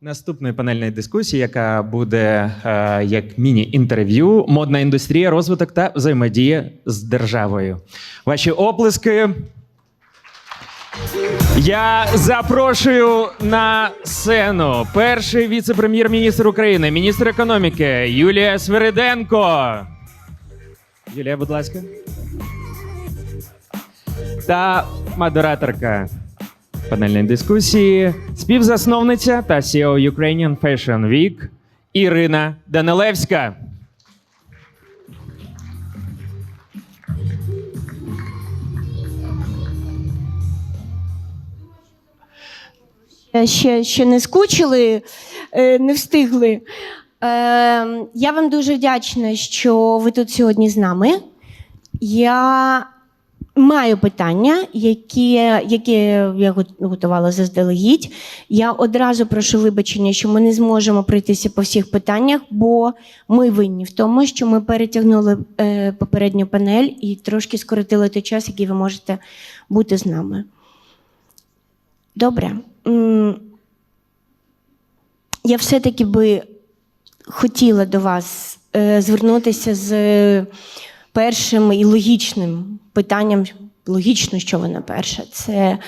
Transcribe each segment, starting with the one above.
наступної панельної дискусії, яка буде е, як міні-інтерв'ю, модна індустрія, розвиток та взаємодія з державою. Ваші оплески. Я запрошую на сцену перший віце-прем'єр-міністр України, міністр економіки Юлія Свириденко. Юлія, будь ласка. Та модераторка панельної дискусії, співзасновниця та CEO Ukrainian Fashion Week Ірина Данилевська. ще, ще не скучили, е, не встигли. Е, Я вам дуже вдячна, що ви тут сьогодні з нами. Я маю питання, які, які я готувала заздалегідь. Я одразу прошу вибачення, що ми не зможемо пройтися по всіх питаннях, бо ми винні в тому, що ми перетягнули е, попередню панель і трошки скоротили той час, який ви можете бути з нами. Добре. Я все-таки би хотіла до вас е, звернутися з першим і логічним питанням. Логічно, що воно перше. Це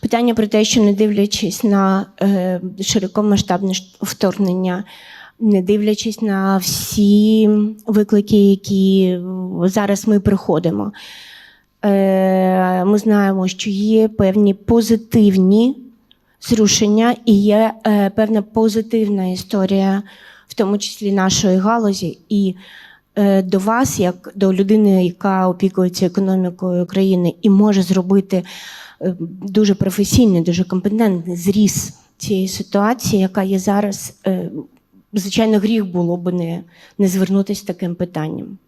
питання про те, що не дивлячись на е, широкомасштабне вторгнення, не дивлячись на всі виклики, які зараз ми проходимо. Е, Ми знаємо, що є певні позитивні зрушення і є е, певна позитивна історія, в тому числі нашої галузі. І до вас, як до людини, яка опікується економікою країни і може зробити е, дуже професійний, дуже компетентний зріз цієї ситуації, яка є зараз. Е, звичайно, гріх було б не, не звернутися таким питанням.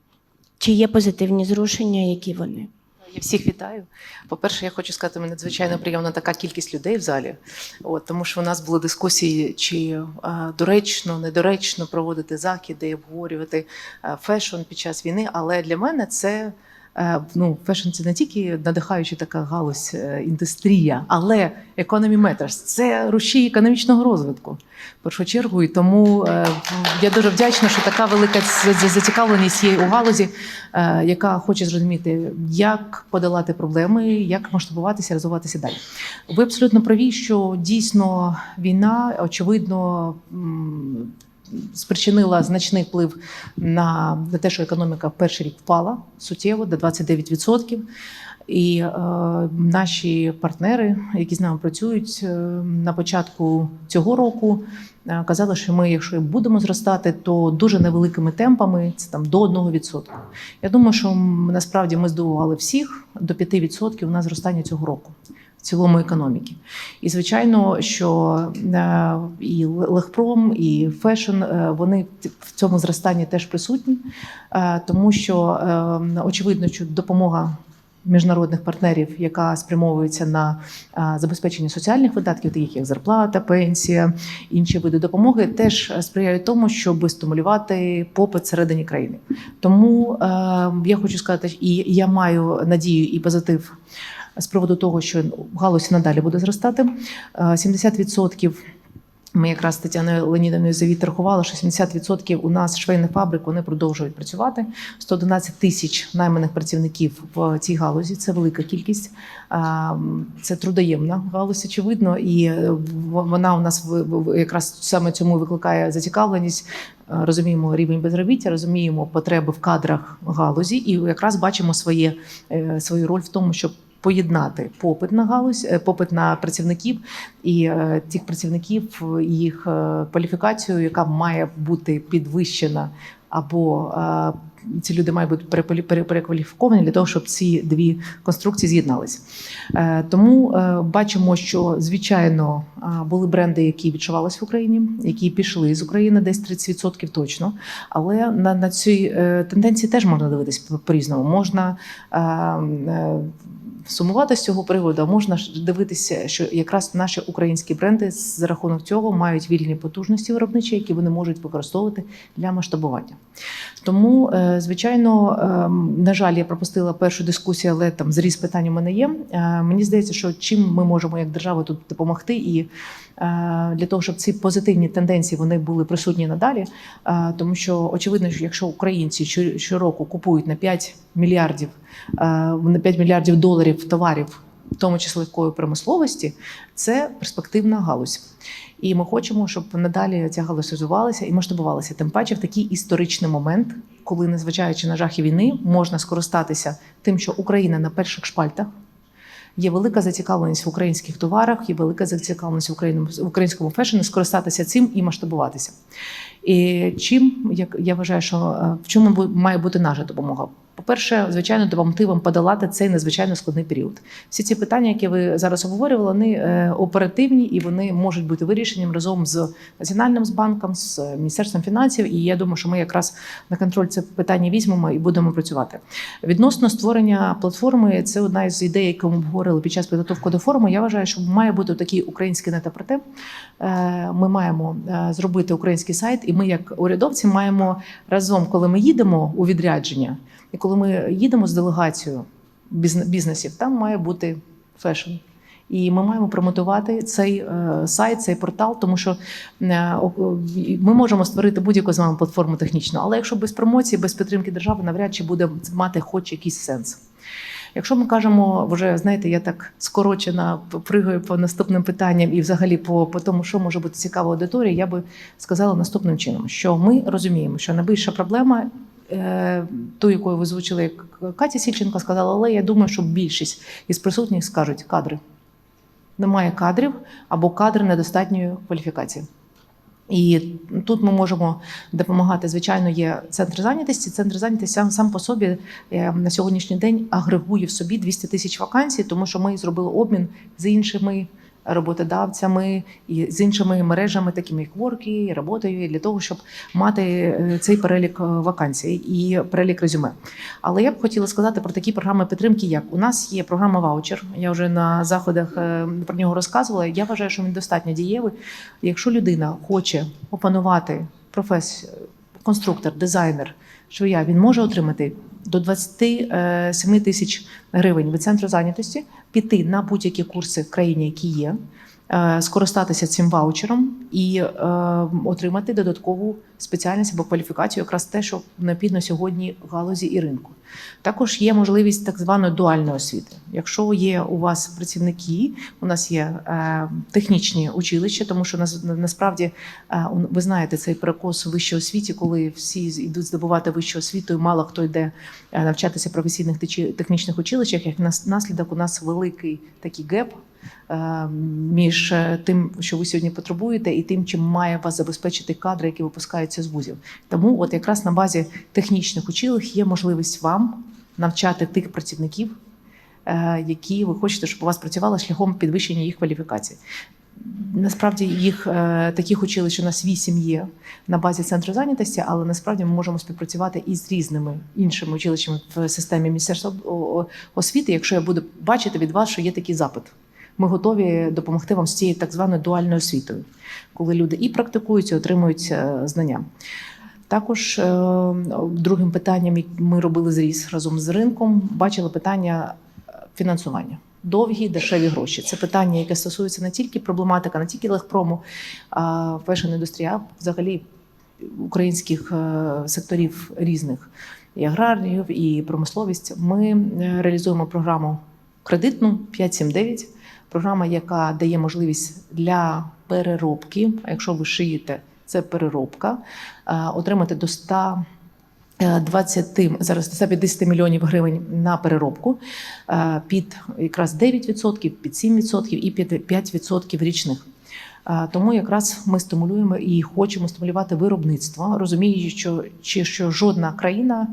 Чи є позитивні зрушення, які вони? Я всіх вітаю. По-перше, я хочу сказати, мені надзвичайно приємна така кількість людей в залі. От, тому що у нас були дискусії, чи а, доречно, недоречно проводити закиди, обговорювати фешн під час війни. Але для мене це ну, фешн це не тільки надихаюча така галузь, е, індустрія, але economy matters. Це рушій економічного розвитку. В першу чергу, і тому е, я дуже вдячна, що така велика зацікавленість є у галузі, е, яка хоче зрозуміти, як подолати проблеми, як масштабуватися, розвиватися далі. Ви абсолютно праві, що дійсно війна, очевидно. Спричинила значний вплив на, на те, що економіка в перший рік впала суттєво до 29%. І е, наші партнери, які з нами працюють е, на початку цього року, е, казали, що ми, якщо будемо зростати, то дуже невеликими темпами, це там до 1%. Я думаю, що насправді ми здивували всіх до 5% у нас зростання цього року. В цілому економіки. І звичайно, що е, і Легпром, і Фешн е, вони в цьому зростанні теж присутні, е, тому що очевидно, що допомога міжнародних партнерів, яка спрямовується на забезпечення соціальних видатків, таких як зарплата, пенсія, інші види допомоги, теж сприяють тому, щоб стимулювати попит всередині країни. Тому е, я хочу сказати, і я маю надію і позитив з приводу того, що галузь надалі буде зростати. Е, 70% ми якраз Тетяною Леонідовною завіт рахували, що 70% у нас швейних фабрик вони продовжують працювати. 111 тисяч найманих працівників в цій галузі. Це велика кількість. Це трудоємна галузь, очевидно, і е, вона у нас якраз саме цьому викликає зацікавленість. Е, Розуміємо рівень безробіття, розуміємо потреби в кадрах галузі, і якраз бачимо своє, е, свою роль в тому, щоб поєднати попит на галузь, е, попит на працівників і е, тих працівників, е, їх кваліфікацію, яка має бути підвищена, або е, ці люди мають бути перекваліфіковані для того, щоб ці дві конструкції з'єдналися. Е, Тому бачимо, що звичайно були бренди, які відчувалися в Україні, які пішли з України десь 30% точно. Але на, на цій тенденції теж можна дивитись по- по-різному. Можна е, е, сумувати з цього приводу, а можна дивитися, що якраз наші українські бренди за рахунок цього мають вільні потужності виробничі, які вони можуть використовувати для масштабування. Тому, е, звичайно, ем, на жаль, я пропустила першу дискусію, але там зріз питань у мене є. Е, Мені здається, що чим ми можемо як держава тут допомогти, і е, для того, щоб ці позитивні тенденції вони були присутні надалі. Тому що очевидно, що якщо українці що- щороку купують на 5 мільярдів на 5 мільярдів доларів товарів, в тому числі легкої промисловості, це перспективна галузь. І ми хочемо, щоб надалі ця галузь розвивалася і масштабувалася. Тим паче в такий історичний момент, коли, незважаючи на жахи війни, можна скористатися тим, що Україна на перших шпальтах. Є велика зацікавленість в українських товарах, є велика зацікавленість в українському фешені скористатися цим і масштабуватися. І чим як я вважаю, що е, в чому має бути наша допомога? По-перше, звичайно, допомогти вам подолати цей надзвичайно складний період. Всі ці питання, які ви зараз обговорювали, вони е, оперативні і вони можуть бути вирішенням разом з національним банком, з міністерством фінансів. І я думаю, що ми якраз на контроль це питання візьмемо і будемо працювати. Відносно створення платформи, це одна із ідей, яку ми обговорили під час підготовки до форуму. Я вважаю, що має бути такий український нетапроте. Е, Ми маємо е, зробити український сайт, і ми, як урядовці, маємо разом, коли ми їдемо у відрядження, коли ми їдемо з делегацією бізнесів, там має бути фешн. І ми маємо промотувати цей е, сайт, цей портал, тому що е, ми можемо створити будь-яку з вами платформу технічну, але якщо без промоції, без підтримки держави, навряд чи буде мати хоч якийсь сенс. Якщо ми кажемо, вже знаєте, я так скорочена пригаю по наступним питанням і взагалі по, по тому, що може бути цікаво аудиторії, я би сказала наступним чином: що ми розуміємо, що найбільша проблема. Е, Ту, яку ви звучили, як Катя Сільченко сказала, але я думаю, що більшість із присутніх скажуть кадри. Немає кадрів або кадри недостатньої кваліфікації. І тут ми можемо допомагати. Звичайно, є центр зайнятості. Центр зайнятості сам, сам по собі е, на сьогоднішній день агрегує в собі 200 тисяч вакансій, тому що ми зробили обмін з іншими роботодавцями і з іншими мережами, такими як Worky, роботою, для того, щоб мати е, цей перелік е, вакансій і перелік резюме. Але я б хотіла сказати про такі програми підтримки, як у нас є програма ваучер. Я вже на заходах е, про нього розказувала. Я вважаю, що він достатньо дієвий. Якщо людина хоче опанувати професію, конструктор, дизайнер, швея, він може отримати до 27 тисяч гривень від центру зайнятості, піти на будь-які курси в країні, які є, е, скористатися цим ваучером і е, отримати додаткову спеціальність або кваліфікацію, якраз те, що необхідно сьогодні галузі і ринку. Також є можливість так званої дуальної освіти. Якщо є у вас працівники, у нас є е, технічні училища, тому що нас, насправді е, ви знаєте цей перекос у вищій освіті, коли всі йдуть здобувати вищу освіту, і мало хто йде е, навчатися в професійних технічних училищах. Як наслідок, у нас великий такий геп е, між е, тим, що ви сьогодні потребуєте, і тим, чим має вас забезпечити кадри, які випускаються з вузів. Тому, от якраз на базі технічних училищ є можливість вам навчати тих працівників, е, які ви хочете, щоб у вас працювали шляхом підвищення їх кваліфікації. Насправді їх е, таких училищ у нас вісім є на базі центру зайнятості, але насправді ми можемо співпрацювати і з різними іншими училищами в системі Міністерства освіти, якщо я буду бачити від вас, що є такий запит. Ми готові допомогти вам з цією так званою дуальною освітою, коли люди і практикують, і отримують е, знання. Також е, другим питанням, як ми робили зріз разом з ринком, бачили питання е, фінансування. Довгі дешеві гроші. Це питання, яке стосується не тільки проблематика, не тільки легпрому, а фешн-індустрії, а взагалі українських секторів різних і аграріїв, і промисловість. Ми реалізуємо програму кредитну 579, програма, яка дає можливість для переробки. А якщо ви шиєте, це переробка, е, отримати до 100 е, 20, зараз 150 мільйонів гривень на переробку е, під якраз 9%, під 7% і під 5% річних. Е, Тому якраз ми стимулюємо і хочемо стимулювати виробництво, розуміючи, що, що жодна країна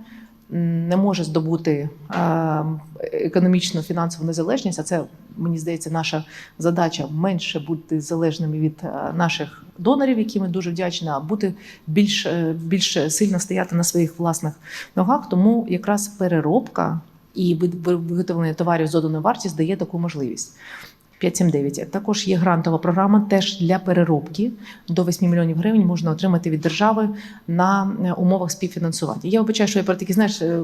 не може здобути економічну фінансову незалежність, а це мені здається, наша задача менше бути залежними від наших донорів, які ми дуже вдячні, а бути більш, е, більш сильно стояти на своїх власних ногах. Тому якраз переробка і ви- ви- виготовлення товарів з доданою вартість дає таку можливість. 579. Також є грантова програма теж для переробки. До 8 мільйонів гривень можна отримати від держави на е, умовах співфінансування. Я вибачаю, що я про такі знаєш е,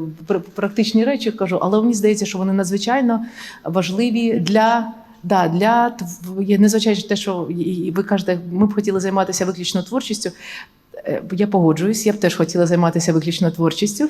практичні речі кажу, але мені здається, що вони надзвичайно важливі для. Да, для я незважаючи на те, що ви кажете, ми б хотіли займатися виключно творчістю. Е, Я погоджуюсь, я б теж хотіла займатися виключно творчістю. Е,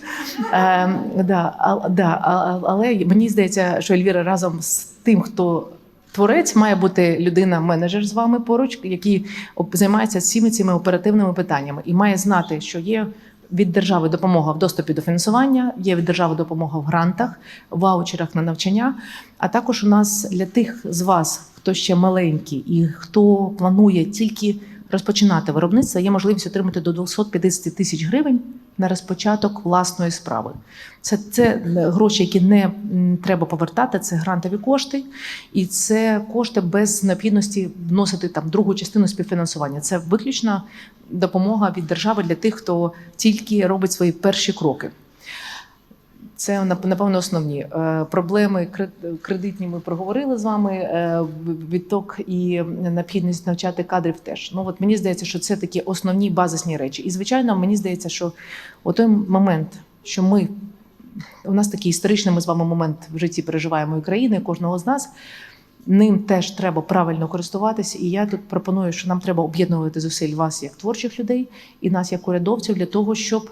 да, а, да, але мені здається, що Ельвіра разом з тим, хто творець, має бути людина-менеджер з вами поруч, який займається всіми цими оперативними питаннями і має знати, що є. Від держави допомога в доступі до фінансування, є від держави допомога в грантах, ваучерах на навчання. А також у нас для тих з вас, хто ще маленький і хто планує тільки розпочинати виробництво, є можливість отримати до 250 тисяч гривень на розпочаток власної справи. Це, це гроші, які не треба повертати, це грантові кошти, і це кошти без необхідності вносити там другу частину співфінансування. Це виключна допомога від держави для тих, хто тільки робить свої перші кроки. Це напевно основні Е, проблеми кредитні. Ми проговорили з вами. е, Відток і необхідність навчати кадрів теж. Ну от мені здається, що це такі основні базисні речі. І звичайно, мені здається, що у той момент, що ми у нас такий історичний ми з вами момент в житті переживаємо України, кожного з нас. Ним теж треба правильно користуватися. І я тут пропоную, що нам треба об'єднувати зусиль вас як творчих людей і нас як урядовців для того, щоб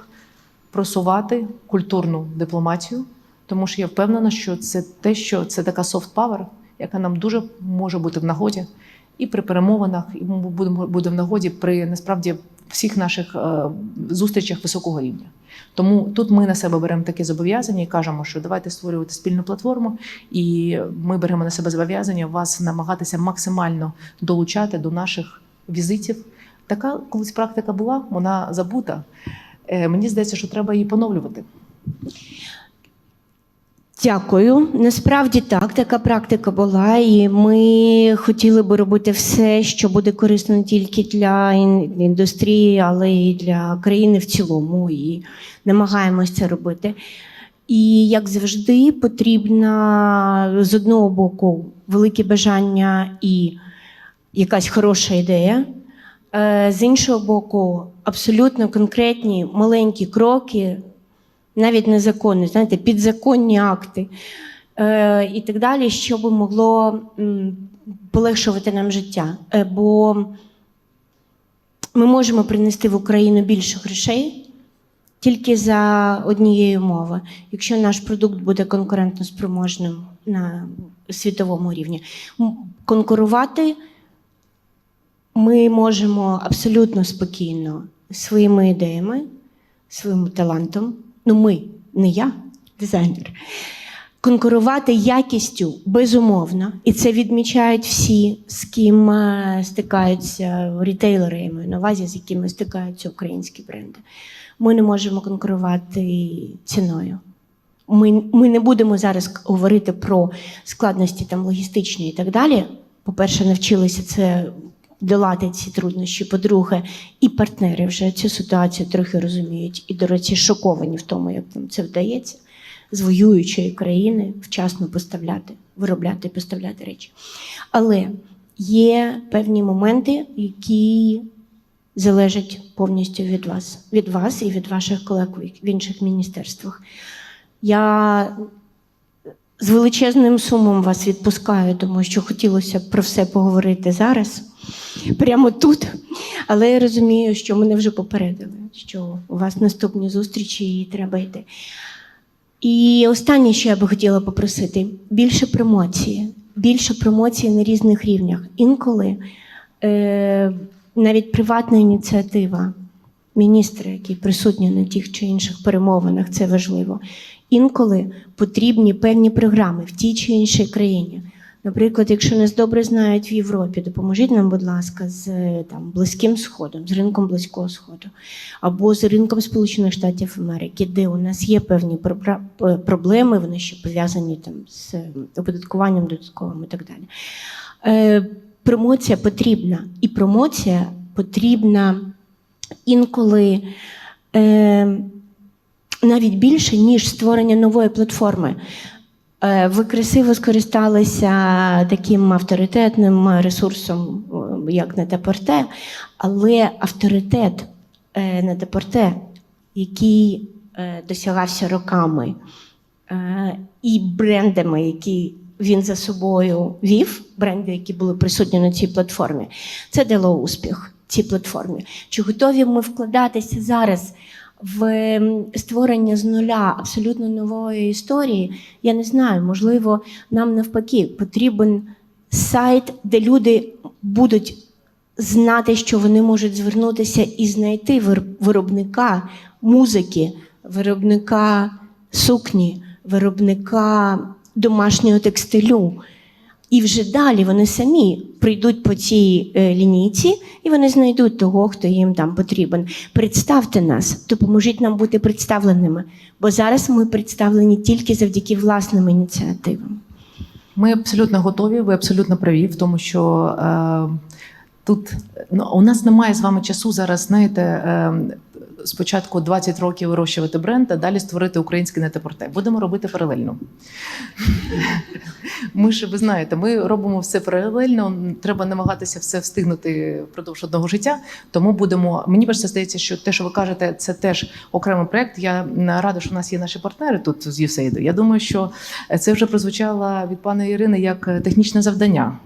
просувати культурну дипломатію, тому що я впевнена, що це те, що це така soft power, яка нам дуже може бути в нагоді і при перемовинах, і будемо буде в нагоді при насправді всіх наших е, зустрічах високого рівня. Тому тут ми на себе беремо таке зобов'язання і кажемо, що давайте створювати спільну платформу, і ми беремо на себе зобов'язання вас намагатися максимально долучати до наших візитів. Така колись практика була, вона забута. Е, Мені здається, що треба її поновлювати. Дякую. Насправді так, така практика була, і ми хотіли би робити все, що буде корисно не тільки для індустрії, але й для країни в цілому. І намагаємось це робити. І як завжди, потрібна з одного боку велике бажання і якась хороша ідея. Е, З іншого боку, абсолютно конкретні маленькі кроки, навіть незаконні, знаєте, підзаконні акти е, і так далі, що би могло м, полегшувати нам життя. Е, бо ми можемо принести в Україну більше грошей тільки за однієї умови, якщо наш продукт буде конкурентноспроможним на світовому рівні. Конкурувати ми можемо абсолютно спокійно своїми ідеями, своїм талантом. Ну, ми, не я, дизайнер. Конкурувати якістю безумовно, і це відмічають всі, з ким е, стикаються рітейлери, маю на увазі, з якими стикаються українські бренди. Ми не можемо конкурувати ціною. Ми, ми не будемо зараз говорити про складності там логістичні і так далі. По-перше, навчилися це долати ці труднощі. По-друге, і партнери вже цю ситуацію трохи розуміють і, до речі, шоковані в тому, як нам це вдається з воюючої країни вчасно поставляти, виробляти поставляти речі. Але є певні моменти, які залежать повністю від вас, від вас і від ваших колег в інших міністерствах. Я з величезним сумом вас відпускаю, тому що хотілося б про все поговорити зараз, прямо тут. Але я розумію, що мене вже попередили, що у вас наступні зустрічі і треба йти. І останнє, що я би хотіла попросити: більше промоції, більше промоції на різних рівнях. Інколи е, навіть приватна ініціатива, міністри, які присутні на тих чи інших перемовинах, це важливо. Інколи потрібні певні програми в тій чи іншій країні. Наприклад, якщо нас добре знають в Європі, допоможіть нам, будь ласка, з е, там близьким сходом, з ринком близького сходу, або з ринком Сполучених Штатів Америки, де у нас є певні проблеми, вони ще пов'язані там з е, оподаткуванням додатковим і так далі. Е, промоція потрібна, і промоція потрібна інколи. Е, навіть більше, ніж створення нової платформи. Е, Ви красиво скористалися таким авторитетним ресурсом, е, як Нетапорте, але авторитет е, Нетапорте, який е, досягався роками, і брендами, які він за собою вів, бренди, які були присутні на цій платформі, це дало успіх цій платформі. Чи готові ми вкладатися зараз в створення з нуля абсолютно нової історії? Я не знаю. Можливо, нам навпаки потрібен сайт, де люди будуть знати, що вони можуть звернутися і знайти виробника музики, виробника сукні, виробника домашнього текстилю. І вже далі вони самі прийдуть по цій е, лінійці, і вони знайдуть того, хто їм там потрібен. Представте нас, допоможіть нам бути представленими, бо зараз ми представлені тільки завдяки власним ініціативам. Ми абсолютно готові, ви абсолютно праві в тому, що е, тут ну, у нас немає з вами часу зараз, знаєте, е, спочатку 20 років вирощувати бренд, а далі створити український нетепорте. Будемо робити паралельно. Ми ж ви знаєте, ми робимо все паралельно. Треба намагатися все встигнути впродовж одного життя. Тому будемо. Мені перше здається, що те, що ви кажете, це теж окремий проект. Я рада, що у нас є наші партнери тут з USAID. Я думаю, що це вже прозвучало від пані Ірини як технічне завдання.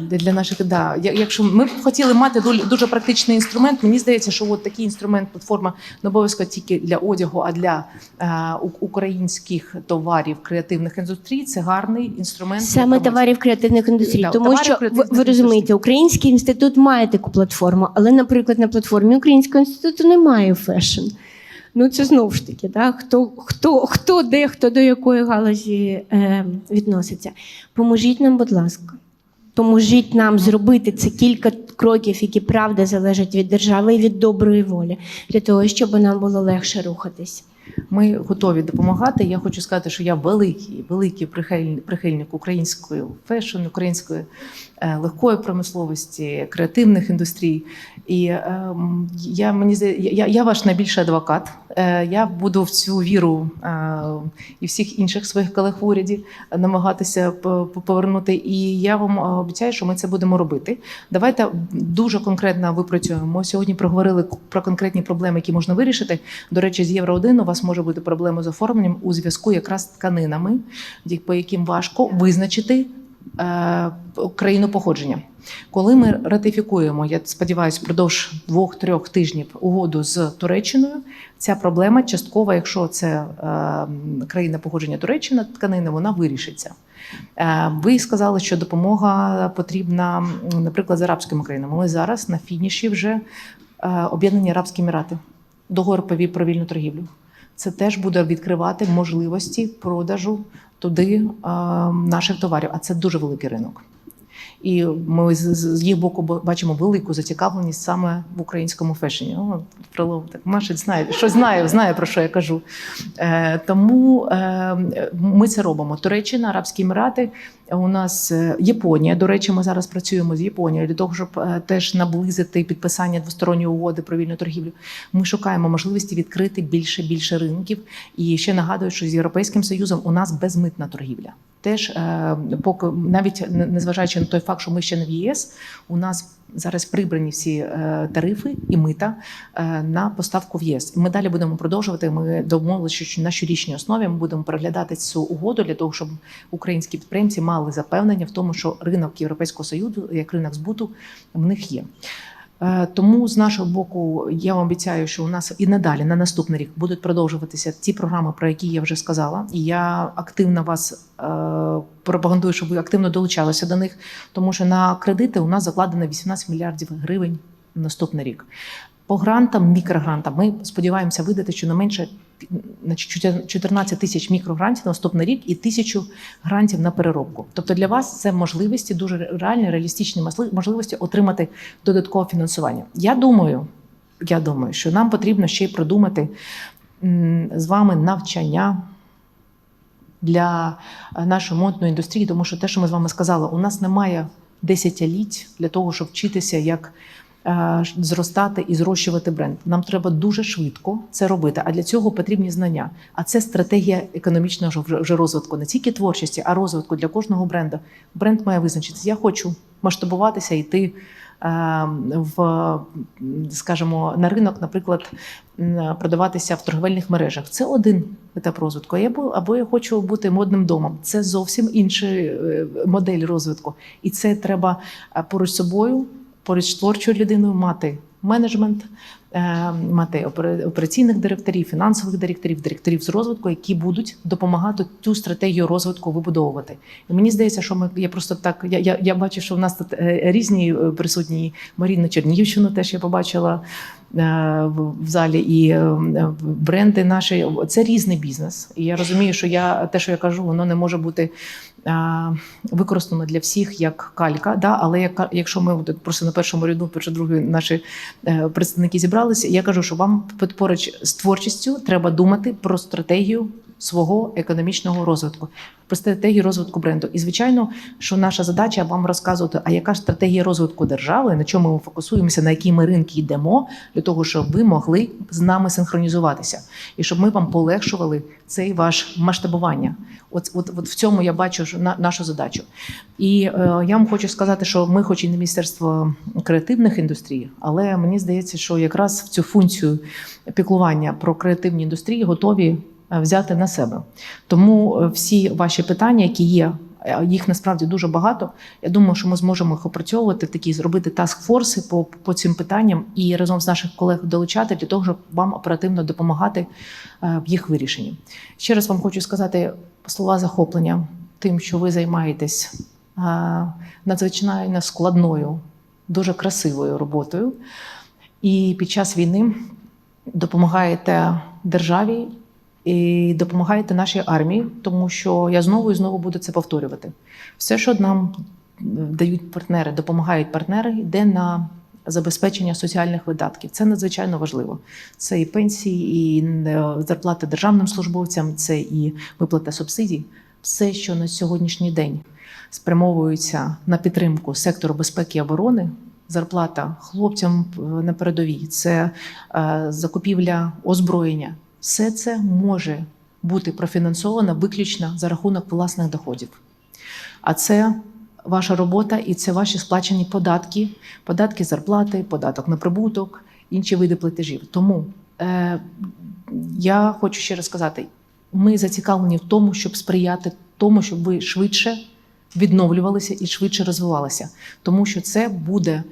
Для наших да, якщо ми б хотіли мати дуже, дуже практичний інструмент, мені здається, що от такий інструмент, платформа не обов'язково тільки для одягу, а для е, українських товарів креативних індустрій. Це гарний інструмент. Саме товарів креативних індустрій. Да, Тому що ви, ви розумієте, Український інститут має таку платформу, але, наприклад, на платформі Українського інституту немає фешн. Ну, це знову ж таки, да? хто, хто, хто де, хто до якої галузі е, відноситься. Поможіть нам, будь ласка. Поможіть нам зробити це кілька кроків, які правда залежать від держави і від доброї волі, для того, щоб нам було легше рухатись. Ми готові допомагати. Я хочу сказати, що я великий, великий прихильник, української фешн, української легкої промисловості, креативних індустрій. І е, я мені я, я ваш найбільший адвокат. Е, я буду в цю віру е, і всіх інших своїх колег в уряді намагатися повернути. І я вам е, обіцяю, що ми це будемо робити. Давайте дуже конкретно випрацюємо. Сьогодні проговорили про конкретні проблеми, які можна вирішити. До речі, з Євро 1 у вас може бути проблема з оформленням у зв'язку якраз з тканинами, по яким важко визначити е, країну походження. Коли ми ратифікуємо, я сподіваюся, впродовж двох-трьох тижнів угоду з Туреччиною, ця проблема частково, якщо це е, країна походження Туреччина, тканини, вона вирішиться. Е, Ви сказали, що допомога потрібна, наприклад, з арабськими країнами. Ми зараз на фініші вже е, Об'єднані Арабські Емірати, договор про ві- про вільну торгівлю. Це теж буде відкривати можливості продажу туди наших товарів, а це дуже великий ринок. І ми з, їх боку бо- бачимо велику зацікавленість саме в українському фешені. О, Фролов так Маша знає, що знає, знає про що я кажу. Е, тому е, ми це робимо. Туреччина, Арабські Емірати. У нас е, Японія. До речі, ми зараз працюємо з Японією для того, щоб е, теж наблизити підписання двосторонньої угоди про вільну торгівлю. Ми шукаємо можливості відкрити більше більше ринків. І ще нагадую, що з Європейським Союзом у нас безмитна торгівля. Теж е, поки навіть не- незважаючи на той факт, що ми ще не в ЄС, у нас зараз прибрані всі е, тарифи і мита е, на поставку в ЄС. Ми далі будемо продовжувати. Ми домовилися, що на щорічній основі ми будемо переглядати цю угоду для того, щоб українські підприємці мали запевнення в тому, що ринок Європейського союзу, як ринок збуту, в них є. Е, Тому з нашого боку я вам обіцяю, що у нас і надалі на наступний рік будуть продовжуватися ті програми, про які я вже сказала. І я активно вас е, пропагандую, щоб ви активно долучалися до них, тому що на кредити у нас закладено 18 мільярдів гривень на наступний рік. По грантам, мікрогрантам, ми сподіваємося видати щонайменше значить, 14 тисяч мікрогрантів на наступний рік і тисячу грантів на переробку. Тобто для вас це можливості, дуже реальні, реалістичні можливості отримати додаткове фінансування. Я думаю, я думаю, що нам потрібно ще й продумати з вами навчання для е, нашої модної індустрії, тому що те, що ми з вами сказали, у нас немає десятиліть для того, щоб вчитися, як зростати і зрощувати бренд. Нам треба дуже швидко це робити. А для цього потрібні знання. А це стратегія економічного вже- розвитку, не тільки творчості, а розвитку для кожного бренду. Бренд має визначитися. Я хочу масштабуватися, йти е, в, скажімо, на ринок, наприклад, продаватися в торговельних мережах. Це один етап розвитку. Або, або я хочу бути модним домом. Це зовсім інша е, модель розвитку. І це треба е, поруч собою, поруч з творчою людиною мати менеджмент, е, мати операційних директорів, фінансових директорів, директорів з розвитку, які будуть допомагати цю стратегію розвитку вибудовувати. І мені здається, що ми я просто так. Я, я, я бачу, що в нас тут е, різні е, присутні Маріна Чернігівщину теж я побачила в в залі, і е, бренди наші. Це різний бізнес. І я розумію, що я те, що я кажу, воно не може бути а, використано для всіх як калька. Да? Але як, якщо ми просто на першому ряду, перше друге наші е, представники зібралися, я кажу, що вам поруч з творчістю треба думати про стратегію свого економічного розвитку, про стратегію розвитку бренду. І звичайно, що наша задача вам розказувати, а яка ж стратегія розвитку держави, на чому ми фокусуємося, на які ми ринки йдемо, для того, щоб ви могли з нами синхронізуватися, і щоб ми вам полегшували цей ваш масштабування. От, от, от в цьому я бачу на, нашу задачу. І е, я вам хочу сказати, що ми, хоч і не міністерство креативних індустрій, але мені здається, що якраз в цю функцію піклування про креативні індустрії готові взяти на себе. Тому е, всі ваші питання, які є, е, їх насправді дуже багато. Я думаю, що ми зможемо їх опрацьовувати такі, зробити таск-форси по, по цим питанням і разом з наших колег долучати для того, щоб вам оперативно допомагати е, в їх вирішенні. Ще раз вам хочу сказати слова захоплення тим, що ви займаєтесь е, надзвичайно складною, дуже красивою роботою. І під час війни допомагаєте державі і допомагаєте нашій армії, тому що я знову і знову буду це повторювати. Все, що нам дають партнери, допомагають партнери, йде на забезпечення соціальних видатків. Це надзвичайно важливо. Це і пенсії, і е, зарплати державним службовцям, це і виплата субсидій. Все, що на сьогоднішній день спрямовується на підтримку сектору безпеки і оборони. Зарплата хлопцям е, на передовій, це е, закупівля озброєння. Все це може бути профінансовано виключно за рахунок власних доходів. А це ваша робота і це ваші сплачені податки, податки зарплати, податок на прибуток, інші види платежів. Тому е, я хочу ще раз сказати: ми зацікавлені в тому, щоб сприяти тому, щоб ви швидше відновлювалися і швидше розвивалися, тому що це буде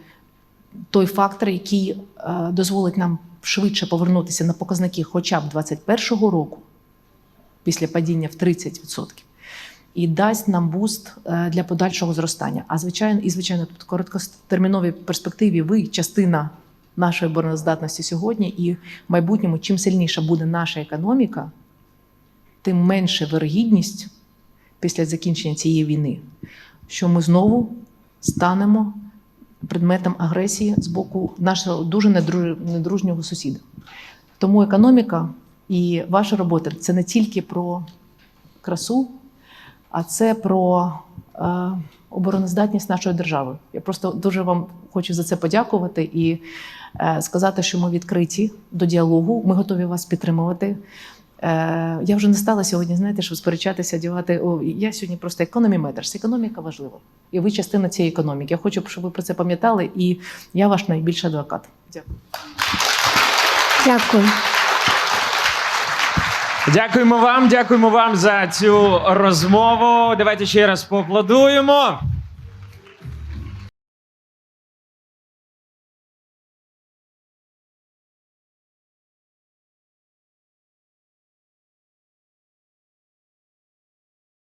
той фактор, який е, дозволить нам швидше повернутися на показники хоча б 2021 року, після падіння в 30%, і дасть нам буст е, для подальшого зростання. А звичайно, і звичайно, тут короткотерміновій перспективі ви частина нашої обороноздатності сьогодні, і в майбутньому, чим сильніша буде наша економіка, тим менше вирогідність після закінчення цієї війни, що ми знову станемо предметом агресії з боку нашого дуже недру- недружнього сусіда. Тому економіка і ваша робота це не тільки про красу, а це про е, обороноздатність нашої держави. Я просто дуже вам хочу за це подякувати і е, сказати, що ми відкриті до діалогу. Ми готові вас підтримувати. Е, я вже не стала сьогодні, знаєте, щоб сперечатися, дівати. О, я сьогодні просто matters. Економіка важлива. І ви частина цієї економіки. Я хочу, щоб ви про це пам'ятали, і я ваш найбільший адвокат. Дякую. Дякую. Дякуємо вам, дякуємо вам за цю розмову. Давайте ще раз поаплодуємо.